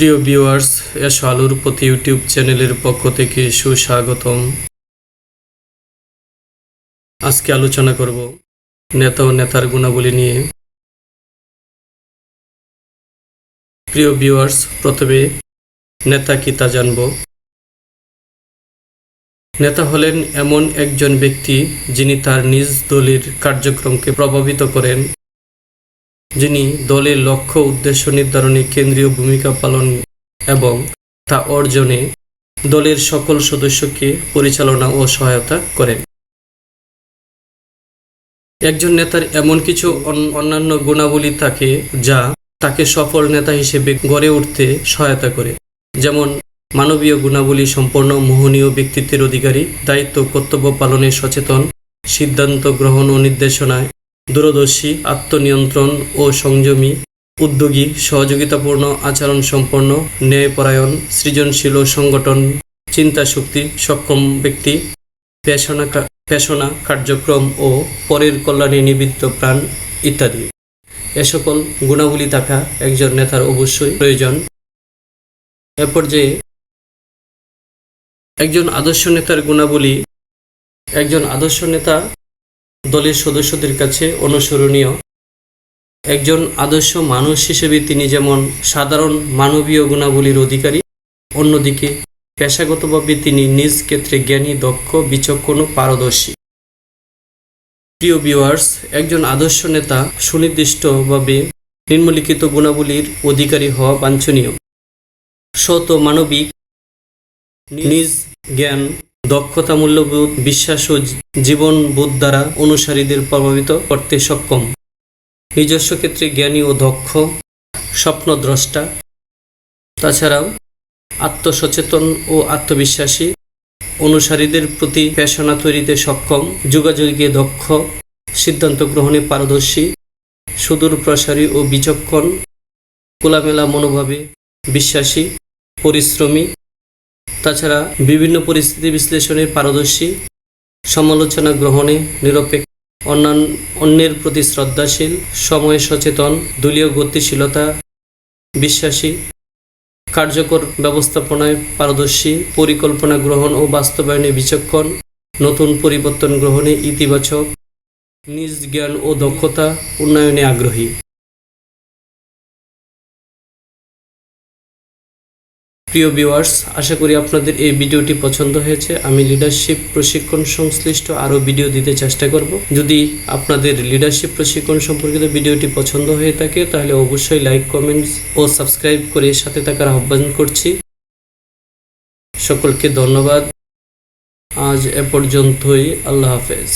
প্রিয় ভিউয়ার্স, এসো আলুর প্রতি ইউটিউব চ্যানেলের পক্ষ থেকে সুস্বাগতম। আজকে আলোচনা করব নেতা ও নেতার গুণাবলী নিয়ে। প্রিয় ভিউয়ার্স, প্রথমে নেতা কি তা জানব। নেতা হলেন এমন একজন ব্যক্তি যিনি তার নিজ দলের কার্যক্রমকে প্রভাবিত করেন। যিনি দলের লক্ষ্য, উদ্দেশ্য নির্ধারণে কেন্দ্রীয় ভূমিকা পালন এবং তা অর্জনে দলের সকল সদস্যকে পরিচালনা ও সহায়তা করেন। একজন নেতার এমন কিছু অন- অন্যান্য গুণাবলী থাকে যা তাকে সফল নেতা হিসেবে গড়ে উঠতে সহায়তা করে। যেমন, মানবীয় গুণাবলী সম্পন্ন মোহনীয় ব্যক্তিত্বের অধিকারী, দায়িত্ব কর্তব্য পালনে সচেতন, সিদ্ধান্ত গ্রহণ ও নির্দেশনায় দূরদর্শী, আত্মনিয়ন্ত্রণ ও সংযমী, উদ্যোগী, সহযোগিতাপূর্ণ আচরণ সম্পন্ন ন্যায়পরায়ণ, সৃজনশীল সংগঠন, চিন্তাশক্তি, সক্ষম ব্যক্তি, পেশনা পেশনা কার্যক্রম ও পরের কল্যাণে নিবৃত্ত প্রাণ ইত্যাদি। এ সকল গুণাবলী থাকা একজন নেতার অবশ্যই প্রয়োজন। এ পর্যায়ে একজন আদর্শ নেতার গুণাবলী, একজন আদর্শ নেতা দলের সদস্যদের কাছে অনুসরণীয়। একজন আদর্শ মানুষ হিসেবে তিনি যেমন সাধারণ মানবীয় গুণাবলীর অধিকারী, অন্যদিকে পেশাগতভাবে তিনি নিজ ক্ষেত্রে জ্ঞানী, দক্ষ, বিচক্ষণ পারদর্শী। প্রিয় ভিউয়ার্স একজন আদর্শ নেতা সুনির্দিষ্টভাবে নিম্নলিখিত গুণাবলীর অধিকারী হওয়া বাঞ্ছনীয়। ও মানবিক, নিজ জ্ঞান দক্ষতা মূল্যবোধ বিশ্বাস ও জীবনবোধ দ্বারা অনুসারীদের প্রভাবিত করতে সক্ষম। নিজস্ব ক্ষেত্রে জ্ঞানী ও দক্ষ, স্বপ্নদ্রষ্টা। তাছাড়াও আত্মসচেতন ও আত্মবিশ্বাসী। অনুসারীদের প্রতি পেশনা তৈরিতে সক্ষম, যোগাযোগে দক্ষ, সিদ্ধান্ত গ্রহণে পারদর্শী, সুদূর প্রসারী ও বিচক্ষণ, খোলামেলা মনোভাবে বিশ্বাসী, পরিশ্রমী তাছাড়া বিভিন্ন পরিস্থিতি বিশ্লেষণে পারদর্শী, সমালোচনা গ্রহণে নিরপেক্ষ অন্যান্য অন্যের প্রতি শ্রদ্ধাশীল, সময় সচেতন, দলীয় গতিশীলতা বিশ্বাসী, কার্যকর ব্যবস্থাপনায় পারদর্শী, পরিকল্পনা গ্রহণ ও বাস্তবায়নে বিচক্ষণ, নতুন পরিবর্তন গ্রহণে ইতিবাচক, নিজ জ্ঞান ও দক্ষতা উন্নয়নে আগ্রহী। প্রিয় ভিউয়ার্স, আশা করি আপনাদের এই ভিডিওটি পছন্দ হয়েছে। আমি লিডারশিপ প্রশিক্ষণ সংশ্লিষ্ট আরও ভিডিও দিতে চেষ্টা করব। যদি আপনাদের লিডারশিপ প্রশিক্ষণ সম্পর্কিত ভিডিওটি পছন্দ হয়ে থাকে, তাহলে অবশ্যই লাইক কমেন্টস ও সাবস্ক্রাইব করে সাথে থাকার আহ্বান করছি। সকলকে ধন্যবাদ। আজ এ পর্যন্তই। আল্লাহ হাফেজ।